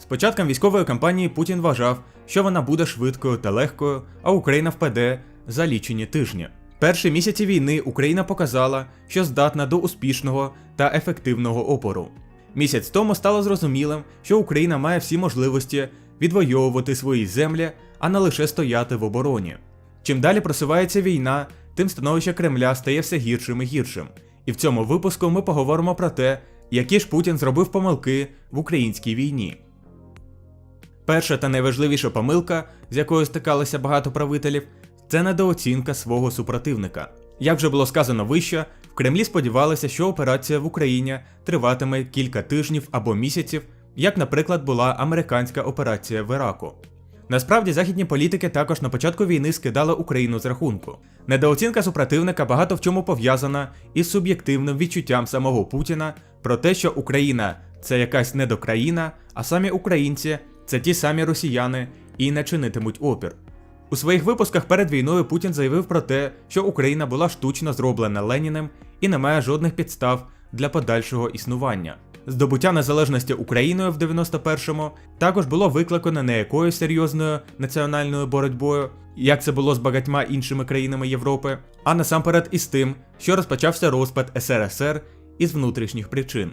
З початком військової кампанії Путін вважав, що вона буде швидкою та легкою, а Україна впаде за лічені тижні. Перші місяці війни Україна показала, що здатна до успішного та ефективного опору. Місяць тому стало зрозумілим, що Україна має всі можливості відвоювати свої землі, а не лише стояти в обороні. Чим далі просувається війна, тим становище Кремля стає все гіршим і гіршим. І в цьому випуску ми поговоримо про те, які ж Путін зробив помилки в українській війні. Перша та найважливіша помилка, з якою стикалися багато правителів, це недооцінка свого супротивника. Як вже було сказано вище, в Кремлі сподівалися, що операція в Україні триватиме кілька тижнів або місяців, як, наприклад, була американська операція в Іраку. Насправді, західні політики також на початку війни скидали Україну з рахунку. Недооцінка супротивника багато в чому пов'язана із суб'єктивним відчуттям самого Путіна про те, що Україна це якась недокраїна, а самі українці це ті самі росіяни і не чинитимуть опір. У своїх випусках перед війною Путін заявив про те, що Україна була штучно зроблена Леніним і не має жодних підстав для подальшого існування. Здобуття незалежності Україною в 91-му також було викликано не якоюсь серйозною національною боротьбою, як це було з багатьма іншими країнами Європи, а насамперед із тим, що розпочався розпад СРСР із внутрішніх причин.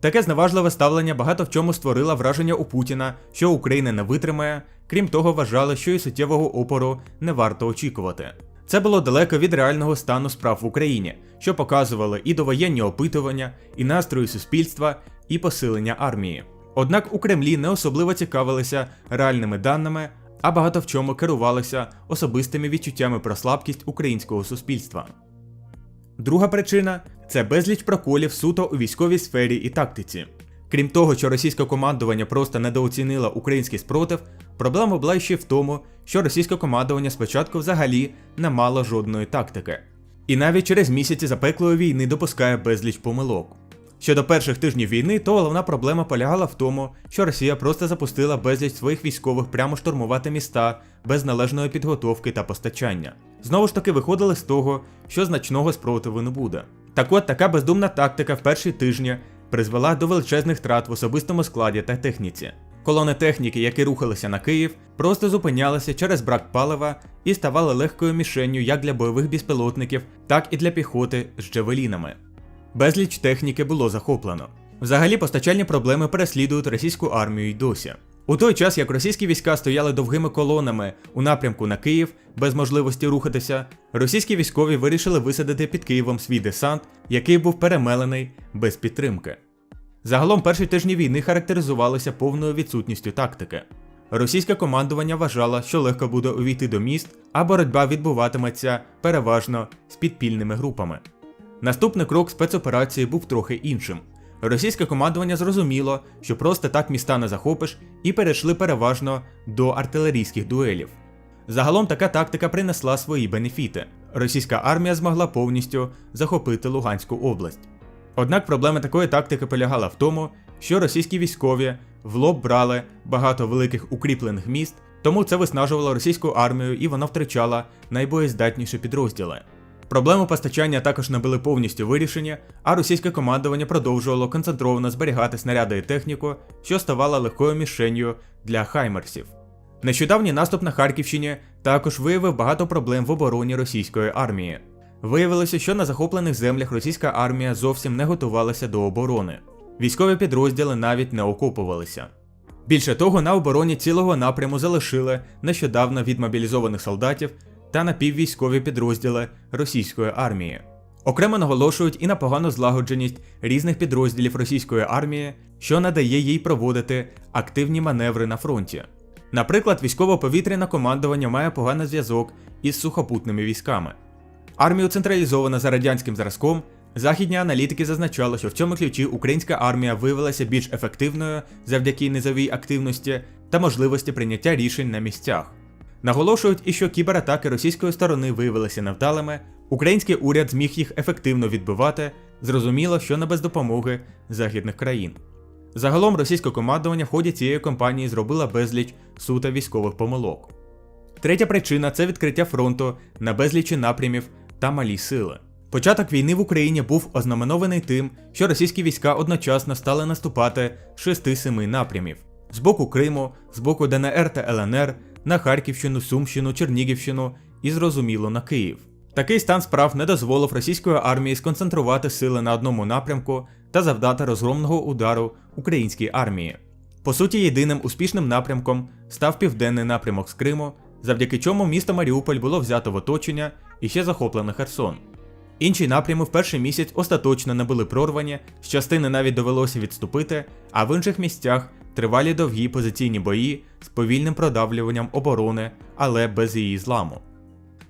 Таке зневажливе ставлення багато в чому створило враження у Путіна, що Україна не витримає, крім того, вважали, що і суттєвого опору не варто очікувати. Це було далеко від реального стану справ в Україні, що показували і довоєнні опитування, і настрої суспільства, і посилення армії. Однак у Кремлі не особливо цікавилися реальними даними, а багато в чому керувалися особистими відчуттями про слабкість українського суспільства. Друга причина це безліч проколів суто у військовій сфері і тактиці. Крім того, що російське командування просто недооцінило український спротив, проблема була ще в тому, що російське командування спочатку взагалі не мало жодної тактики. І навіть через місяці запеклої війни допускає безліч помилок. Щодо перших тижнів війни, то головна проблема полягала в тому, що Росія просто запустила безліч своїх військових прямо штурмувати міста без належної підготовки та постачання. Знову ж таки виходили з того, що значного спротиву не буде. Так от така бездумна тактика в перші тижні призвела до величезних втрат в особистому складі та техніці. Колони техніки, які рухалися на Київ, просто зупинялися через брак палива і ставали легкою мішенню як для бойових безпілотників, так і для піхоти з джавелінами. Безліч техніки було захоплено. Взагалі постачальні проблеми переслідують російську армію й досі. У той час, як російські війська стояли довгими колонами у напрямку на Київ без можливості рухатися, російські військові вирішили висадити під Києвом свій десант, який був перемелений без підтримки. Загалом перші тижні війни характеризувалися повною відсутністю тактики. Російське командування вважало, що легко буде увійти до міст, а боротьба відбуватиметься переважно з підпільними групами. Наступний крок спецоперації був трохи іншим. Російське командування зрозуміло, що просто так міста не захопиш, і перейшли переважно до артилерійських дуелів. Загалом така тактика принесла свої бенефіти. Російська армія змогла повністю захопити Луганську область. Однак проблема такої тактики полягала в тому, що російські військові в лоб брали багато великих укріплених міст, тому це виснажувало російську армію і вона втрачала найбоєздатніші підрозділи. Проблему постачання також не були повністю вирішені, а російське командування продовжувало концентровано зберігати снаряди і техніку, що ставала легкою мішенью для хаймерсів. Нещодавній наступ на Харківщині також виявив багато проблем в обороні російської армії. Виявилося, що на захоплених землях російська армія зовсім не готувалася до оборони. Військові підрозділи навіть не окопувалися. Більше того, на обороні цілого напряму залишили нещодавно відмобілізованих солдатів та напіввійськові підрозділи російської армії. Окремо наголошують і на погану злагодженість різних підрозділів російської армії, що надає їй проводити активні маневри на фронті. Наприклад, військово-повітряне командування має поганий зв'язок із сухопутними військами. Армію централізовано за радянським зразком. Західні аналітики зазначали, що в цьому ключі українська армія виявилася більш ефективною завдяки низовій активності та можливості прийняття рішень на місцях. Наголошують і що кібератаки російської сторони виявилися невдалими, український уряд зміг їх ефективно відбивати, зрозуміло, що не без допомоги західних країн. Загалом російське командування в ході цієї кампанії зробило безліч суто військових помилок. Третя причина це відкриття фронту на безлічі напрямів та малі сили. Початок війни в Україні був ознаменований тим, що російські війська одночасно стали наступати з 6-7 напрямів. з боку Криму, з боку ДНР та ЛНР, на Харківщину, Сумщину, Чернігівщину і, зрозуміло, на Київ. Такий стан справ не дозволив російської армії сконцентрувати сили на одному напрямку та завдати розгромного удару українській армії. По суті, єдиним успішним напрямком став південний напрямок з Криму, завдяки чому місто Маріуполь було взято в оточення і ще захоплено Херсон. Інші напрями в перший місяць остаточно не були прорвані, з частини навіть довелося відступити, а в інших місцях тривалі довгі позиційні бої з повільним продавлюванням оборони, але без її зламу.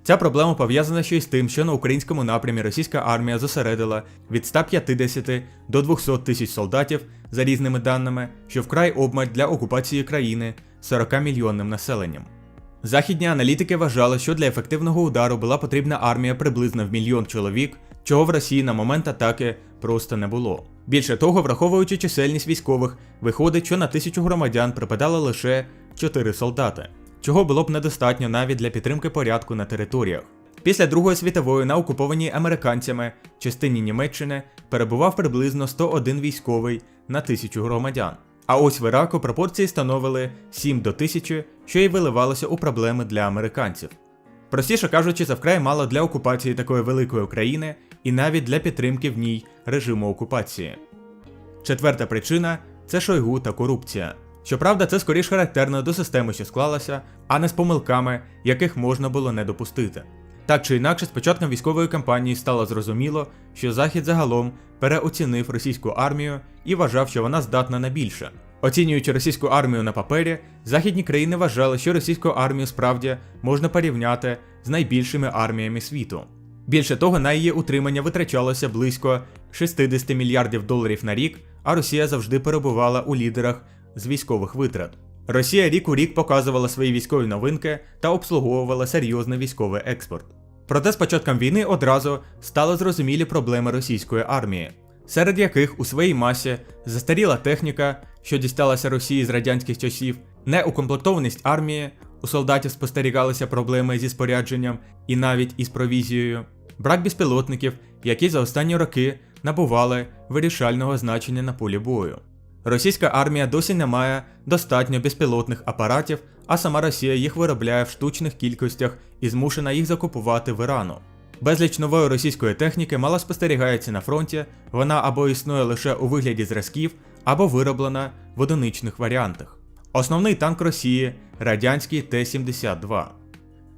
Ця проблема пов'язана ще й з тим, що на українському напрямі російська армія зосередила від 150 до 200 тисяч солдатів за різними даними, що вкрай обмаль для окупації країни 40 мільйонним населенням. Західні аналітики вважали, що для ефективного удару була потрібна армія приблизно в мільйон чоловік, чого в Росії на момент атаки просто не було. Більше того, враховуючи чисельність військових, виходить, що на тисячу громадян припадало лише 4 солдати, чого було б недостатньо навіть для підтримки порядку на територіях. Після Другої світової на окупованій американцями частині Німеччини перебував приблизно 101 військовий на тисячу громадян. А ось в Іраку пропорції становили 7 до 1000, що й виливалося у проблеми для американців. Простіше кажучи, це вкрай мало для окупації такої великої країни і навіть для підтримки в ній режиму окупації. Четверта причина це Шойгу та корупція. Щоправда, це скоріш характерно до системи, що склалася, а не з помилками, яких можна було не допустити. Так чи інакше, з початком військової кампанії стало зрозуміло, що Захід загалом переоцінив російську армію і вважав, що вона здатна на більше. Оцінюючи російську армію на папері, західні країни вважали, що російську армію справді можна порівняти з найбільшими арміями світу. Більше того, на її утримання витрачалося близько 60 мільярдів доларів на рік, а Росія завжди перебувала у лідерах з військових витрат. Росія рік у рік показувала свої військові новинки та обслуговувала серйозний військовий експорт. Проте з початком війни одразу стали зрозумілі проблеми російської армії, серед яких у своїй масі застаріла техніка, що дісталася Росії з радянських часів, неукомплектованість армії, у солдатів спостерігалися проблеми зі спорядженням і навіть із провізією, брак безпілотників, які за останні роки набували вирішального значення на полі бою. Російська армія досі не має достатньо безпілотних апаратів, а сама Росія їх виробляє в штучних кількостях і змушена їх закупувати в Ірану. Безліч нової російської техніки мало спостерігається на фронті, вона або існує лише у вигляді зразків, або вироблена в одиничних варіантах. Основний танк Росії радянський Т-72.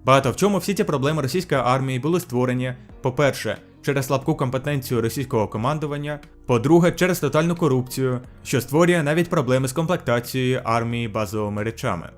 Багато в чому всі ці проблеми російської армії були створені, по-перше, через слабку компетенцію російського командування, по-друге, через тотальну корупцію, що створює навіть проблеми з комплектацією армії базовими речами.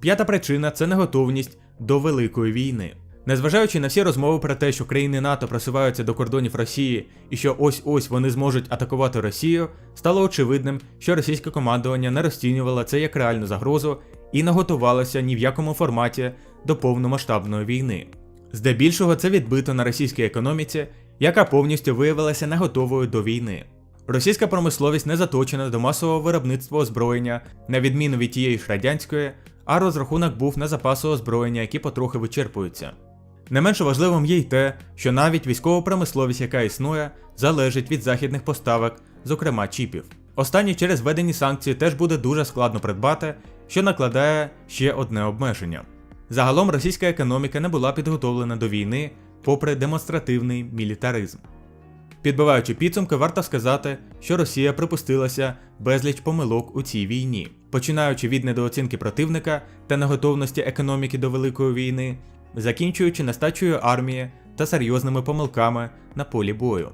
П'ята причина це неготовність до великої війни. Незважаючи на всі розмови про те, що країни НАТО просуваються до кордонів Росії і що ось-ось вони зможуть атакувати Росію, стало очевидним, що російське командування не розцінювало це як реальну загрозу і не готувалося ні в якому форматі до повномасштабної війни. Здебільшого це відбито на російській економіці, яка повністю виявилася не готовою до війни. Російська промисловість не заточена до масового виробництва озброєння, на відміну від тієї ж радянської, а розрахунок був на запаси озброєння, які потрохи вичерпуються. Не менше важливим є й те, що навіть військова промисловість, яка існує, залежить від західних поставок, зокрема чіпів. Останні через введені санкції теж буде дуже складно придбати, що накладає ще одне обмеження. Загалом російська економіка не була підготовлена до війни, попри демонстративний мілітаризм. Підбиваючи підсумки, варто сказати, що Росія припустилася безліч помилок у цій війні, починаючи від недооцінки противника та неготовності економіки до великої війни, закінчуючи нестачею армії та серйозними помилками на полі бою.